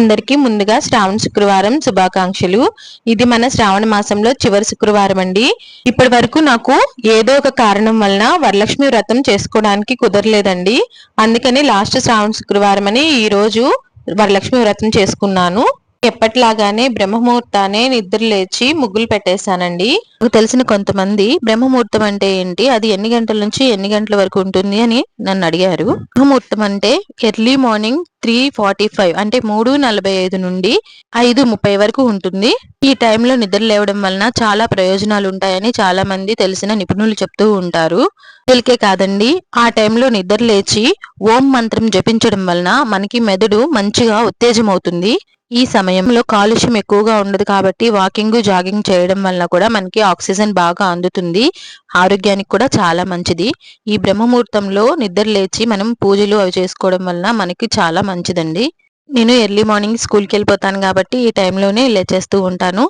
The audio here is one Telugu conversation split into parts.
అందరికీ ముందుగా శ్రావణ శుక్రవారం శుభాకాంక్షలు. ఇది మన శ్రావణ మాసంలో చివరి శుక్రవారం అండి. ఇప్పటి వరకు నాకు ఏదో ఒక కారణం వలన వరలక్ష్మి వ్రతం చేసుకోవడానికి కుదరలేదండి. అందుకని లాస్ట్ శ్రావణ శుక్రవారం అని ఈ రోజు వరలక్ష్మి వ్రతం చేసుకున్నాను. ఎప్పటిలాగానే బ్రహ్మముహూర్తానే నిద్ర లేచి ముగ్గులు పెట్టేశానండి. నాకు తెలిసిన కొంతమంది బ్రహ్మముహూర్తం అంటే ఏంటి? అది ఎన్ని గంటల నుంచి ఎన్ని గంటల వరకు ఉంటుంది అని నన్ను అడిగారు. బ్రహ్మముహూర్తం అంటే early morning three forty five అంటే మూడు నలభై ఐదు నుండి ఐదు ముప్పై వరకు ఉంటుంది. ఈ టైంలో నిద్ర లేవడం వలన చాలా ప్రయోజనాలు ఉంటాయని చాలా మంది తెలిసిన నిపుణులు చెప్తూ ఉంటారు. తెలికే కాదండి ఆ టైంలో నిద్ర లేచి ఓం మంత్రం జపించడం వలన మనకి మెదడు మంచిగా ఉత్తేజం అవుతుంది ఈ సమయంలో కాలుష్యం ఎక్కువగా ఉండదు కాబట్టి వాకింగ్ జాగింగ్ చేయడం వల్ల కూడా మనకి ఆక్సిజన్ బాగా అందుతుంది. ఆరోగ్యానికి కూడా చాలా మంచిది. ఈ బ్రహ్మముహూర్తంలో నిద్ర లేచి మనం పూజలు అవి చేసుకోవడం వలన మనకి చాలా మంచిదండి. నేను ఎర్లీ మార్నింగ్ స్కూల్కి వెళ్ళిపోతాను కాబట్టి ఈ టైంలోనే లేచేస్తూ ఉంటాను.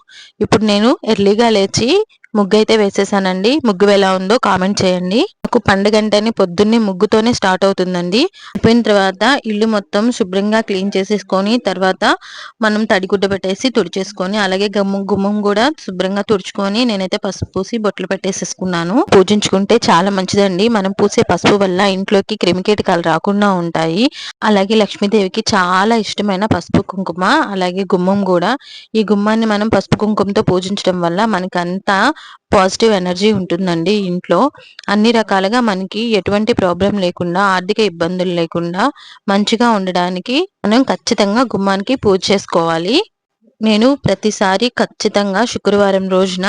ఇప్పుడు నేను ఎర్లీగా లేచి ముగ్గు అయితే వేసేసానండి. ముగ్గు ఎలా ఉందో కామెంట్ చేయండి. నాకు పండుగ అంటేనే పొద్దున్నే ముగ్గుతోనే స్టార్ట్ అవుతుందండి. అయిపోయిన తర్వాత ఇల్లు మొత్తం శుభ్రంగా క్లీన్ చేసేసుకొని తర్వాత మనం తడిగుడ్డ పెట్టేసి తుడిచేసుకొని అలాగే గమ్ము గుమ్మం కూడా శుభ్రంగా తుడుచుకొని నేనైతే పసుపు పూసి బొట్లు పెట్టేసేసుకున్నాను. పూజించుకుంటే చాలా మంచిదండి. మనం పూసే పసుపు వల్ల ఇంట్లోకి క్రిమికీటకాలు రాకుండా ఉంటాయి. అలాగే లక్ష్మీదేవికి చాలా ఇష్టమైన పసుపు కుంకుమ అలాగే గుమ్మం కూడా. ఈ గుమ్మాన్ని మనం పసుపు కుంకుమతో పూజించడం వల్ల మనకంతా పాజిటివ్ ఎనర్జీ ఉంటుందండి ఇంట్లో. అన్ని రకాలుగా మనకి ఎటువంటి ప్రాబ్లం లేకుండా ఆర్థిక ఇబ్బందులు లేకుండా మంచిగా ఉండడానికి మనం ఖచ్చితంగా గుమ్మానికి పూజ చేసుకోవాలి. నేను ప్రతిసారి ఖచ్చితంగా శుక్రవారం రోజున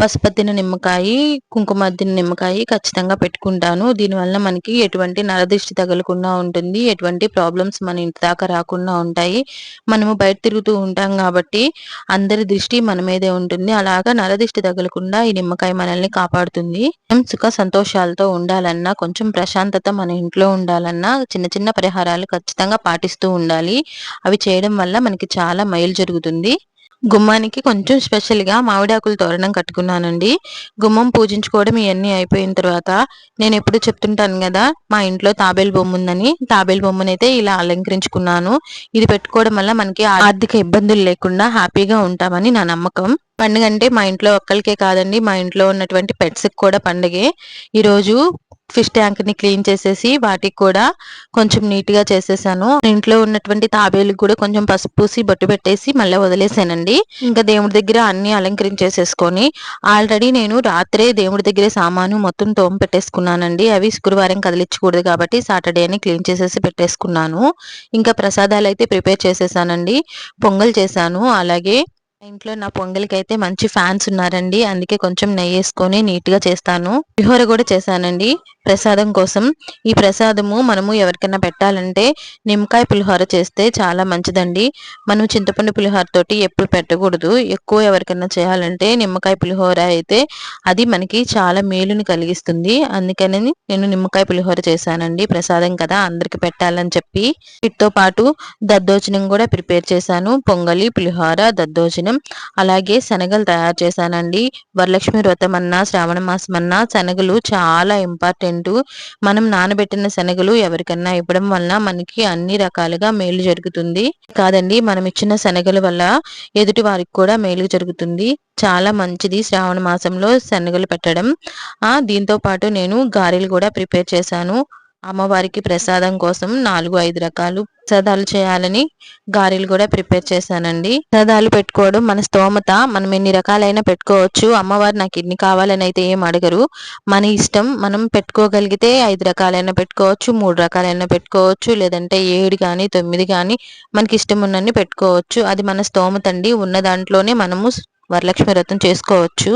పసుపత్తిన నిమ్మకాయ కుంకుమద్దిన నిమ్మకాయ ఖచ్చితంగా పెట్టుకుంటాను. దీనివల్ల మనకి ఎటువంటి నరదృష్టి తగలకుండా ఉంటుంది. ఎటువంటి ప్రాబ్లమ్స్ మన ఇంటి దాకా రాకుండా ఉంటాయి. మనము బయట తిరుగుతూ ఉంటాం కాబట్టి అందరి దృష్టి మన మీదే ఉంటుంది. అలాగా నరదృష్టి తగలకుండా ఈ నిమ్మకాయ మనల్ని కాపాడుతుంది. మనం సుఖ సంతోషాలతో ఉండాలన్నా కొంచెం ప్రశాంతత మన ఇంట్లో ఉండాలన్నా చిన్న చిన్న పరిహారాలు ఖచ్చితంగా పాటిస్తూ ఉండాలి. అవి చేయడం వల్ల మనకి చాలా మైలు జరుగుతుంది. గుమ్మానికి కొంచెం స్పెషల్గా మామిడాకులు తోరణం కట్టుకున్నానండి. గుమ్మం పూజించుకోవడం ఇవన్నీ అయిపోయిన తర్వాత నేను ఎప్పుడు చెప్తుంటాను కదా మా ఇంట్లో తాబేలు బొమ్మ ఉందని. తాబేలు బొమ్మనైతే ఇలా అలంకరించుకున్నాను. ఇది పెట్టుకోవడం వల్ల మనకి ఆర్థిక ఇబ్బందులు లేకుండా హ్యాపీగా ఉంటామని నా నమ్మకం. పండుగ అంటే మా ఇంట్లో ఒక్కరికే కాదండి. మా ఇంట్లో ఉన్నటువంటి పెట్స్ కూడా పండుగే. ఈరోజు ఫిష్ ట్యాంక్ని క్లీన్ చేసేసి వాటికి కూడా కొంచెం నీట్గా చేసేసాను. ఇంట్లో ఉన్నటువంటి తాబేలు కూడా కొంచెం పసుపు పూసి బొట్టు పెట్టేసి మళ్ళీ వదిలేసానండి. ఇంకా దేవుడి దగ్గర అన్ని అలంకరించేసేసుకొని ఆల్రెడీ నేను రాత్రే దేవుడి దగ్గర సామాను మొత్తం తోమ పెట్టేసుకున్నానండి. అవి శుక్రవారం కదిలించకూడదు కాబట్టి సాటర్డే అని క్లీన్ చేసేసి పెట్టేసుకున్నాను. ఇంకా ప్రసాదాలు అయితే ప్రిపేర్ చేసేసానండి. పొంగల్ చేశాను. అలాగే ఇంట్లో నా పొంగల్కి అయితే మంచి ఫ్యాన్స్ ఉన్నారండి. అందుకే కొంచెం నెయ్యి వేసుకొని నీట్గా చేస్తాను. పులిహోర కూడా చేశానండి. ప్రసాదం కోసం. ఈ ప్రసాదము మనము ఎవరికైనా పెట్టాలంటే నిమ్మకాయ పులిహోర చేస్తే చాలా మంచిదండి. మనం చింతపండు పులిహోర తోటి ఎప్పుడు పెట్టకూడదు. ఎక్కువ ఎవరికైనా చేయాలంటే నిమ్మకాయ పులిహోర అయితే అది మనకి చాలా మేలుని కలిగిస్తుంది. అందుకని నేను నిమ్మకాయ పులిహోర చేశానండి. ప్రసాదం కదా అందరికి పెట్టాలని చెప్పి. వీటితో పాటు దద్దోజనం కూడా ప్రిపేర్ చేశాను. పొంగలి పులిహోర దద్దోజనం అలాగే శనగలు తయారు చేశానండి. వరలక్ష్మి వ్రతం అన్నా శ్రావణ మాసం అన్నా శనగలు చాలా ఇంపార్టెంట్. మనం నానబెట్టిన శనగలు ఎవరికన్నా ఇవ్వడం వలన మనకి అన్ని రకాలుగా మేలు జరుగుతుంది. కాదండి మనం ఇచ్చిన శనగల వల్ల ఎదుటి వారికి కూడా మేలు జరుగుతుంది. చాలా మంచిది శ్రావణ మాసంలో శనగలు పెట్టడం. దీంతో పాటు నేను గారెలు కూడా ప్రిపేర్ చేశాను. అమ్మవారికి ప్రసాదం కోసం నాలుగు ఐదు రకాలు ప్రసాదాలు చేయాలని గారెలు కూడా ప్రిపేర్ చేశానండి. ప్రసాదాలు పెట్టుకోవడం మన స్తోమత. మనం ఎన్ని రకాలైనా పెట్టుకోవచ్చు. అమ్మవారు నాకు ఇన్ని కావాలని అయితే ఏం అడగరు. మన ఇష్టం మనం పెట్టుకోగలిగితే ఐదు రకాలైనా పెట్టుకోవచ్చు మూడు రకాలైనా పెట్టుకోవచ్చు లేదంటే ఏడు కానీ తొమ్మిది కానీ మనకి ఇష్టం ఉన్నన్ని పెట్టుకోవచ్చు. అది మన స్తోమత అండి. ఉన్న దాంట్లోనే మనము వరలక్ష్మి వ్రతం చేసుకోవచ్చు.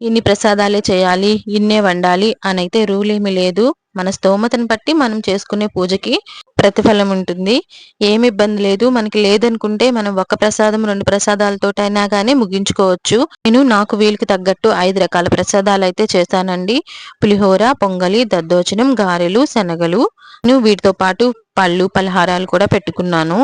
ఇన్ని ప్రసాదాలే చేయాలి ఇన్నే వండాలి అని అయితే రూల్ ఏమీ లేదు. మన స్తోమతను బట్టి మనం చేసుకునే పూజకి ప్రతిఫలం ఉంటుంది. ఏమి ఇబ్బంది లేదు. మనకి లేదనుకుంటే మనం ఒక ప్రసాదం రెండు ప్రసాదాలతోటైనా కానీ ముగించుకోవచ్చు. నేను నాకు వీలుకి తగ్గట్టు ఐదు రకాల ప్రసాదాలు అయితే చేశానండి. పులిహోర పొంగలి దద్దోజనం గారెలు శనగలు. నేను వీటితో పాటు పళ్ళు పలహారాలు కూడా పెట్టుకున్నాను.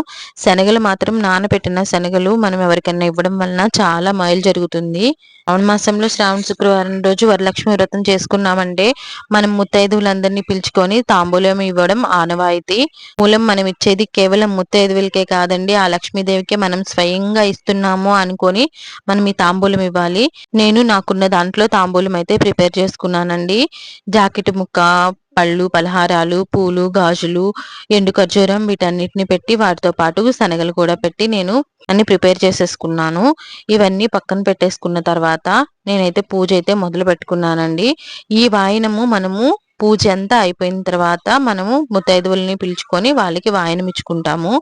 శనగలు మాత్రం నానబెట్టిన శనగలు మనం ఎవరికైనా ఇవ్వడం వలన చాలా మైలు జరుగుతుంది. శ్రావణ మాసంలో శ్రావణ శుక్రవారం రోజు వరలక్ష్మి వ్రతం చేసుకున్నామంటే మనం ముత్తైదువులందరినీ పిలుచుకొని తాంబూలం ఇవ్వడం ఆనవాయితీ. మూలం మనం ఇచ్చేది కేవలం ముత్తైదువులకే కాదండి ఆ లక్ష్మీదేవికే మనం స్వయంగా ఇస్తున్నాము అనుకొని మనం ఈ తాంబూలం ఇవ్వాలి. నేను నాకున్న దాంట్లో తాంబూలం అయితే ప్రిపేర్ చేసుకున్నానండి. జాకెట్ ముక్క పళ్ళు పలహారాలు పూలు గాజులు ఎండు ఖర్జూరం వీటన్నిటిని పెట్టి వాటితో పాటు శనగలు కూడా పెట్టి నేను అన్ని ప్రిపేర్ చేసేసుకున్నాను. ఇవన్నీ పక్కన పెట్టేసుకున్న తర్వాత నేనైతే పూజ అయితే మొదలు పెట్టుకున్నానండి. ఈ వాయినము మనము పూజ అంతా అయిపోయిన తర్వాత మనము ముత్తైదువుల్ని పిలుచుకొని వాళ్ళకి వాయనం ఇచ్చుకుంటాము.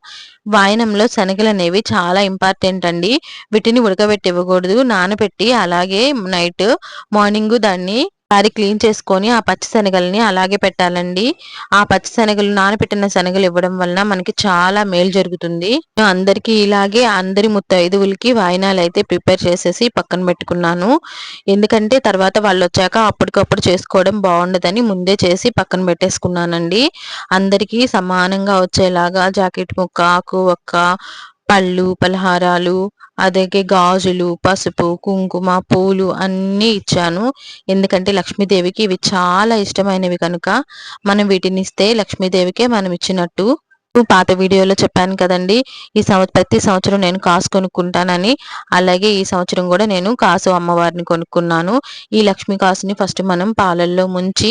వాయనంలో శనగలు అనేవి చాలా ఇంపార్టెంట్ అండి. వీటిని ఉడకబెట్టి ఇవ్వకూడదు నానబెట్టి అలాగే నైట్ మార్నింగ్ దాన్ని ఒకసారి క్లీన్ చేసుకొని ఆ పచ్చి శనగల్ని అలాగే పెట్టాలండి. ఆ పచ్చి శనగలు నానబెట్టిన శనగలు ఇవ్వడం వలన మనకి చాలా మేలు జరుగుతుంది. అందరికీ ఇలాగే అందరి ముత్తైదువులకి వాయినాలు అయితే ప్రిపేర్ చేసేసి పక్కన పెట్టుకున్నాను. ఎందుకంటే తర్వాత వాళ్ళు వచ్చాక అప్పటికప్పుడు చేసుకోవడం బాగుండదని ముందే చేసి పక్కన పెట్టేసుకున్నానండి. అందరికీ సమానంగా వచ్చేలాగా జాకెట్ ముక్క ఆకు ఒక్క పళ్ళు పలహారాలు అలాగే గాజులు పసుపు కుంకుమ పూలు అన్నీ ఇచ్చాను. ఎందుకంటే లక్ష్మీదేవికి ఇవి చాలా ఇష్టమైనవి కనుక మనం వీటిని ఇస్తే లక్ష్మీదేవికే మనం ఇచ్చినట్టు. పాత వీడియోలో చెప్పాను కదండి ఈ సంవత్సరం ప్రతి సంవత్సరం నేను కాసు కొనుక్కుంటానని. అలాగే ఈ సంవత్సరం కూడా నేను కాసు అమ్మవారిని కొనుక్కున్నాను. ఈ లక్ష్మీ కాసుని ఫస్ట్ మనం పాలల్లో ముంచి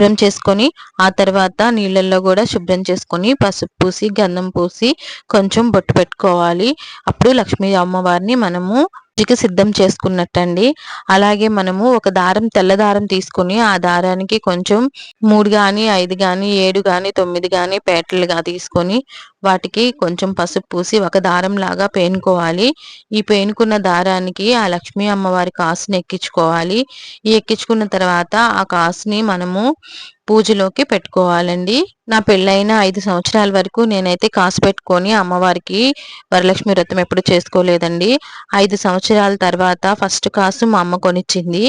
శుభ్రం చేసుకొని ఆ తర్వాత నీళ్ళల్లో కూడా శుభ్రం చేసుకొని పసుపు పూసి గంధం పూసి కొంచెం బొట్టు పెట్టుకోవాలి. అప్పుడు లక్ష్మీ అమ్మవారిని మనము పూజకి సిద్ధం చేసుకున్నట్టండి. అలాగే మనము ఒక దారం తెల్ల దారం తీసుకుని ఆ దారానికి కొంచెం మూడు కానీ ఐదు కానీ ఏడు కానీ తొమ్మిది కానీ పేటలుగా తీసుకొని వాటికి కొంచెం పసుపు పూసి ఒక దారం లాగా పేనుకోవాలి. ఈ పేనుకున్న దారానికి ఆ లక్ష్మీ అమ్మవారి కాసుని ఎక్కించుకోవాలి. ఈ ఎక్కించుకున్న తర్వాత ఆ కాసుని మనము పూజలోకి పెట్టుకోవాలండి. నా పెళ్ళైన ఐదు సంవత్సరాల వరకు నేనైతే కాసు పెట్టుకొని అమ్మవారికి వరలక్ష్మి వ్రతం ఎప్పుడు చేసుకోలేదండి. ఐదు సంవత్సరాల తర్వాత ఫస్ట్ కాసు మా అమ్మ కొనిచ్చింది.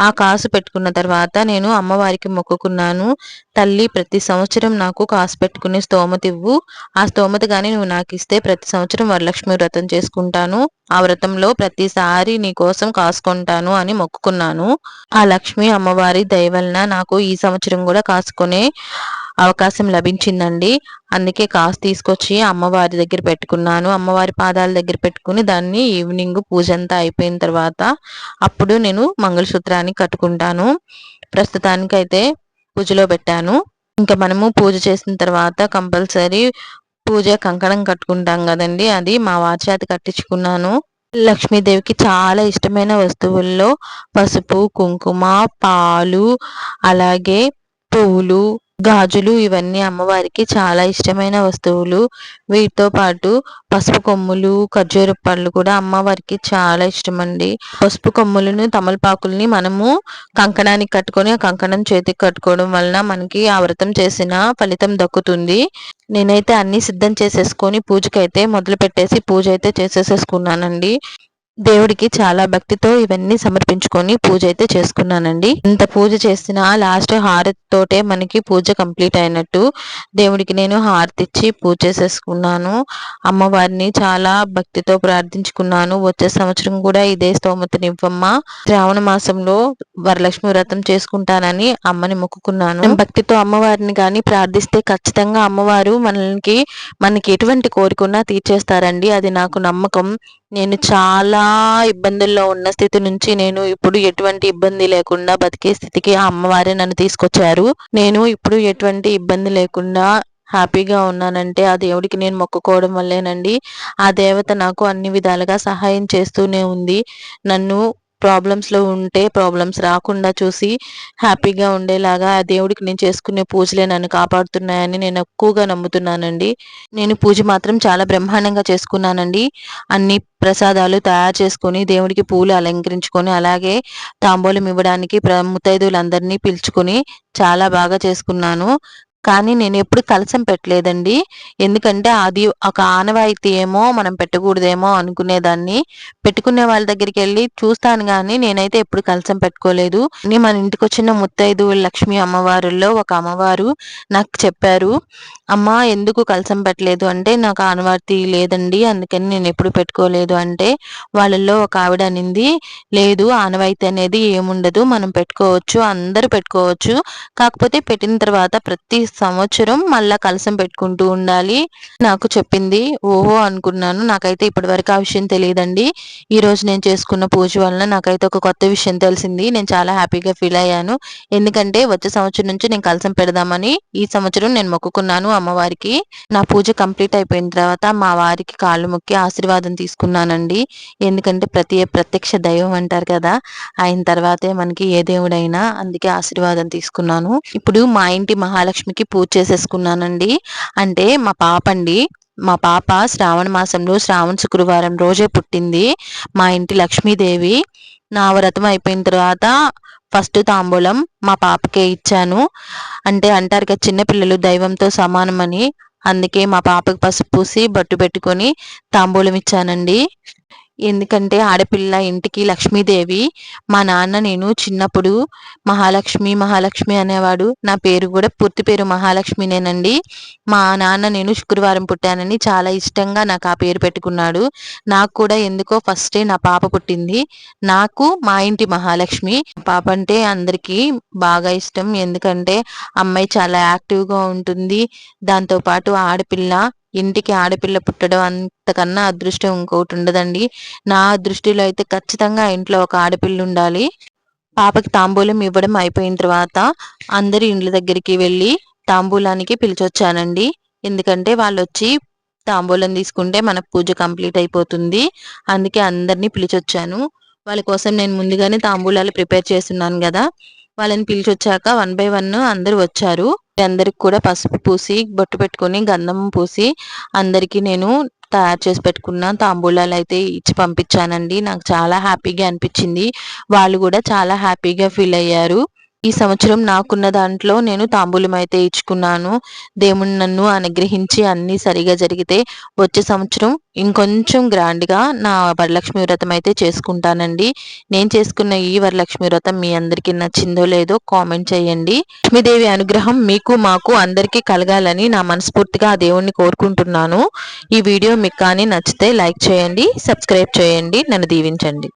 ఆ కాసు పెట్టుకున్న తర్వాత నేను అమ్మవారికి మొక్కుకున్నాను. తల్లి ప్రతి సంవత్సరం నాకు కాసు పెట్టుకునే స్తోమత ఇవ్వు. ఆ స్తోమత కానీ నువ్వు నాకు ఇస్తే ప్రతి సంవత్సరం వరలక్ష్మి వ్రతం చేసుకుంటాను. ఆ వ్రతంలో ప్రతిసారి నీ కోసం కాసుకుంటాను అని మొక్కుకున్నాను. ఆ లక్ష్మి అమ్మవారి దయవలన నాకు ఈ సంవత్సరం కూడా కాసుకునే అవకాశం లభించిందండి. అందుకే కాసు తీసుకొచ్చి అమ్మవారి దగ్గర పెట్టుకున్నాను. అమ్మవారి పాదాల దగ్గర పెట్టుకుని దాన్ని ఈవినింగ్ పూజ అంతా అయిపోయిన తర్వాత అప్పుడు నేను మంగళసూత్రాన్ని కట్టుకుంటాను. ప్రస్తుతానికైతే పూజలో పెట్టాను. ఇంకా మనము పూజ చేసిన తర్వాత కంపల్సరీ పూజ కంకణం కట్టుకుంటాం కదండి. అది మా వాచేతి కట్టించుకున్నాను. లక్ష్మీదేవికి చాలా ఇష్టమైన వస్తువుల్లో పసుపు కుంకుమ పాలు అలాగే పువ్వులు గాజులు ఇవన్నీ అమ్మవారికి చాలా ఇష్టమైన వస్తువులు. వీటితో పాటు పసుపు కొమ్ములు ఖర్జూర పళ్ళు కూడా అమ్మవారికి చాలా ఇష్టం అండి పసుపు కొమ్ములను తమలపాకుల్ని మనము కంకణానికి కట్టుకొని ఆ కంకణం చేతికి కట్టుకోవడం వలన మనకి ఆ వ్రతం చేసిన ఫలితం దక్కుతుంది. నేనైతే అన్ని సిద్ధం చేసేసుకొని పూజకైతే మొదలు పెట్టేసి పూజ అయితే చేసేసేసుకున్నానండి. దేవుడికి చాలా భక్తితో ఇవన్నీ సమర్పించుకొని పూజ అయితే చేసుకున్నానండి. ఇంత పూజ చేసిన లాస్ట్ హారతి తోటే మనకి పూజ కంప్లీట్ అయినట్టు దేవుడికి నేను హారతి ఇచ్చి పూజ చేసేసుకున్నాను. అమ్మవారిని చాలా భక్తితో ప్రార్థించుకున్నాను. వచ్చే సంవత్సరం కూడా ఇదే స్తోమతనివ్వమ్మ. శ్రావణ మాసంలో వరలక్ష్మి వ్రతం చేసుకుంటానని అమ్మని మొక్కుకున్నాను. భక్తితో అమ్మవారిని కానీ ప్రార్థిస్తే ఖచ్చితంగా అమ్మవారు మనకి మనకి ఎటువంటి కోరికన్నా తీర్చేస్తారండి. అది నాకు నమ్మకం. నేను చాలా ఇబ్బందుల్లో ఉన్న స్థితి నుంచి నేను ఇప్పుడు ఎటువంటి ఇబ్బంది లేకుండా బతికే స్థితికి ఆ అమ్మవారే నన్ను తీసుకొచ్చారు. నేను ఇప్పుడు ఎటువంటి ఇబ్బంది లేకుండా హ్యాపీగా ఉన్నానంటే ఆ దేవుడికి నేను మొక్కుకోవడం వల్లేనండి. ఆ దేవత నాకు అన్ని విధాలుగా సహాయం చేస్తూనే ఉంది. నన్ను ప్రాబ్లమ్స్లో ఉంటే ప్రాబ్లమ్స్ రాకుండా చూసి హ్యాపీగా ఉండేలాగా ఆ దేవుడికి నేను చేసుకునే పూజలే నన్ను కాపాడుతున్నాయని నేను ఎక్కువగా నమ్ముతున్నానండి. నేను పూజ మాత్రం చాలా బ్రహ్మాండంగా చేసుకున్నానండి. అన్ని ప్రసాదాలు తయారు చేసుకొని దేవుడికి పూలు అలంకరించుకొని అలాగే తాంబూలం ఇవ్వడానికి ముత్తైదువులందరినీ పిలుచుకొని చాలా బాగా చేసుకున్నాను. కానీ నేను ఎప్పుడు కలసం పెట్టలేదండి. ఎందుకంటే అది ఒక ఆనవాయితీ ఏమో మనం పెట్టకూడదేమో అనుకునేదాన్ని. పెట్టుకునే వాళ్ళ దగ్గరికి వెళ్ళి చూస్తాను కానీ నేనైతే ఎప్పుడు కలసం పెట్టుకోలేదు. మన ఇంటికి వచ్చిన ముత్తైదు లక్ష్మి అమ్మవారుల్లో ఒక అమ్మవారు నాకు చెప్పారు అమ్మ ఎందుకు కలసం పెట్టలేదు? అంటే నాకు ఆనవాయితీ లేదండి అందుకని నేను ఎప్పుడు పెట్టుకోలేదు. అంటే వాళ్ళల్లో ఒక ఆవిడ అనింది లేదు ఆనవాయితీ అనేది ఏముండదు మనం పెట్టుకోవచ్చు అందరూ పెట్టుకోవచ్చు. కాకపోతే పెట్టిన తర్వాత ప్రతి సంవత్సరం మళ్ళా కలసం పెట్టుకుంటూ ఉండాలి. నాకు చెప్పింది ఓహో అనుకున్నాను. నాకైతే ఇప్పటి వరకు ఆ విషయం తెలియదండి. ఈ రోజు నేను చేసుకున్న పూజ వలన నాకైతే ఒక కొత్త విషయం తెలిసింది. నేను చాలా హ్యాపీగా ఫీల్ అయ్యాను. ఎందుకంటే వచ్చే సంవత్సరం నుంచి నేను కలసం పెడదామని ఈ సంవత్సరం నేను మొక్కుకున్నాను అమ్మవారికి. నా పూజ కంప్లీట్ అయిపోయిన తర్వాత మా వారికి కాళ్ళు మొక్కి ఆశీర్వాదం తీసుకున్నానండి. ఎందుకంటే ప్రతి ప్రత్యక్ష దైవం అంటారు కదా అయిన తర్వాతే మనకి ఏ దేవుడైనా అందుకే ఆశీర్వాదం తీసుకున్నాను. ఇప్పుడు మా ఇంటి మహాలక్ష్మికి పూజ చేసేసుకున్నానండి. అంటే మా పాప అండి మా పాప శ్రావణ మాసంలో శ్రావణ శుక్రవారం రోజే పుట్టింది. మా ఇంటి లక్ష్మీదేవి. నా వ్రతం అయిపోయిన తర్వాత ఫస్ట్ తాంబూలం మా పాపకే ఇచ్చాను. అంటే అంటారు కదా చిన్నపిల్లలు దైవంతో సమానమని. అందుకే మా పాపకు పసుపు పూసి బట్టు పెట్టుకొని తాంబూలం ఇచ్చానండి. ఎందుకంటే ఆడపిల్ల ఇంటికి లక్ష్మీదేవి మా నాన్న నేను చిన్నప్పుడు మహాలక్ష్మి మహాలక్ష్మి అనేవాడు. నా పేరు కూడా పూర్తి పేరు మహాలక్ష్మినేనండి. మా నాన్న నేను శుక్రవారం పుట్టానని చాలా ఇష్టంగా నాకు ఆ పేరు పెట్టుకున్నాడు. నాకు కూడా ఎందుకో ఫస్టే నా పాప పుట్టింది. నాకు మా ఇంటి మహాలక్ష్మి. పాప అంటే అందరికీ బాగా ఇష్టం. ఎందుకంటే అమ్మాయి చాలా యాక్టివ్గా ఉంటుంది. దాంతోపాటు ఆడపిల్ల ఇంటికి ఆడపిల్ల పుట్టడం అంతకన్నా అదృష్టం ఇంకొకటి ఉండదండి. నా దృష్టిలో అయితే ఖచ్చితంగా ఇంట్లో ఒక ఆడపిల్ల ఉండాలి. పాపకి తాంబూలం ఇవ్వడం అయిపోయిన తర్వాత అందరి ఇండ్ల దగ్గరికి వెళ్ళి తాంబూలానికి పిలిచొచ్చానండి. ఎందుకంటే వాళ్ళు వచ్చి తాంబూలం తీసుకుంటే మన పూజ కంప్లీట్ అయిపోతుంది. అందుకే అందరినీ పిలిచొచ్చాను. వాళ్ళ కోసం నేను ముందుగానే తాంబూలాలు ప్రిపేర్ చేస్తున్నాను కదా. వాళ్ళని పిలిచొచ్చాక వన్ బై వన్ అందరు వచ్చారు. అందరికి కూడా పసుపు పూసి బొట్టు పెట్టుకుని గంధం పూసి అందరికీ నేను తయారు చేసి పెట్టుకున్న తాంబూలాలు అయితే ఇచ్చి పంపించానండి. నాకు చాలా హ్యాపీగా అనిపించింది. వాళ్ళు కూడా చాలా హ్యాపీగా ఫీల్ అయ్యారు. ఈ సంవత్సరం నాకున్న దాంట్లో నేను తాంబూలం అయితే ఇచ్చుకున్నాను. దేవుని నన్ను అనుగ్రహించి అన్ని సరిగా జరిగితే వచ్చే సంవత్సరం ఇంకొంచెం గ్రాండ్గా నా వరలక్ష్మి వ్రతం అయితే చేసుకుంటానండి. నేను చేసుకున్న ఈ వరలక్ష్మి వ్రతం మీ అందరికీ నచ్చిందో లేదో కామెంట్ చేయండి. లక్ష్మీదేవి అనుగ్రహం మీకు మాకు అందరికీ కలగాలని నా మనస్ఫూర్తిగా ఆ దేవుణ్ణి కోరుకుంటున్నాను. ఈ వీడియో మీకు కానీ నచ్చితే లైక్ చేయండి సబ్స్క్రైబ్ చేయండి నన్ను దీవించండి.